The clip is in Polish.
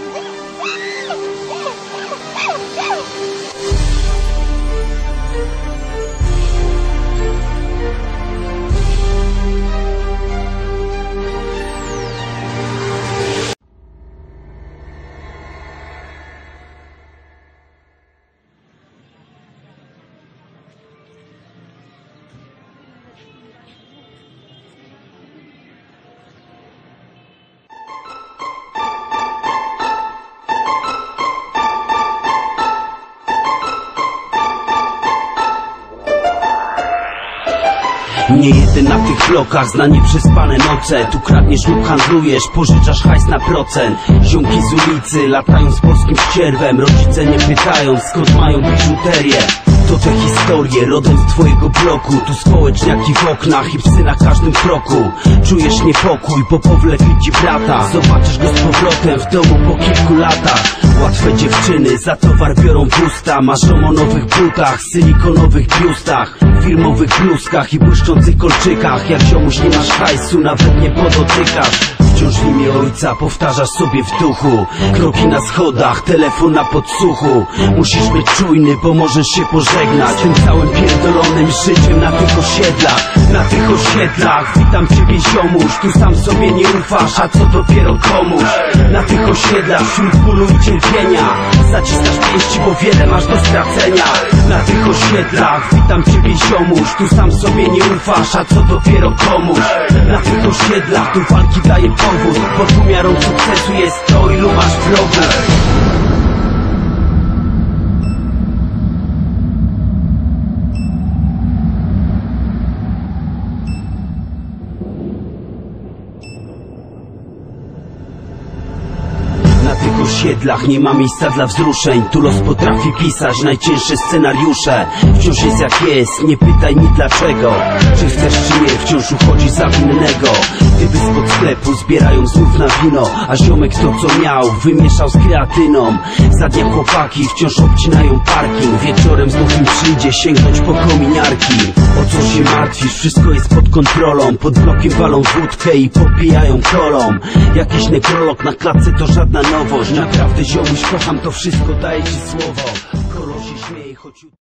Woo! Nie jeden na tych blokach zna nieprzespane noce. Tu kradniesz lub handlujesz, pożyczasz hajs na procent. Ziomki z ulicy latają z polskim ścierwem. Rodzice nie pytają skąd mają biżuterię. To te historie rodem z twojego bloku. Tu społeczniaki w oknach i psy na każdym kroku. Czujesz niepokój, bo powlek widzi brata. Zobaczysz go z powrotem w domu po kilku latach Łatwe dziewczyny za towar biorą w usta Marzą o nowych butach, silikonowych biustach Firmowych bluzkach i błyszczących kolczykach. Jak ziomuś nie masz hajsu, nawet nie podotykasz. Wciąż w imię ojca powtarzasz sobie w duchu. Kroki na schodach, telefon na podsłuchu. Musisz być czujny, bo możesz się pożegnać. Tym całym pierdolonym życiem na tych osiedlach Na tych osiedlach. Witam ciebie ziomuś, tu sam sobie nie ufasz A co dopiero komuś? Na tych osiedlach wśród bólu i cierpienia Zaciskasz pięści, bo wiele masz do stracenia. Na tych osiedlach Witam ciebie ziomuś, tu sam sobie nie ufasz A co dopiero komuś? Na tych osiedlach tu walki daje powód Bo tu miarą sukcesu jest to ilu masz wrogów Tych osiedlach nie ma miejsca dla wzruszeń. Tu los potrafi pisać najcięższe scenariusze. Wciąż jest jak jest, nie pytaj mi dlaczego. Czy chcesz czy nie, wciąż uchodzi za winnego Typy spod sklepu zbierają znów na wino A ziomek to co miał, wymieszał z kreatyną. Za dnia chłopaki wciąż obcinają parking. Wieczorem znów im przyjdzie sięgnąć po kominiarki. O co się martwisz, wszystko jest pod kontrolą. Pod blokiem walą wódkę i popijają kolą. Jakiś nekrolog na klatce to żadna nowość. Naprawdę ziomuś kocham to wszystko, daję ci słowo. Kolo się śmieje, choć...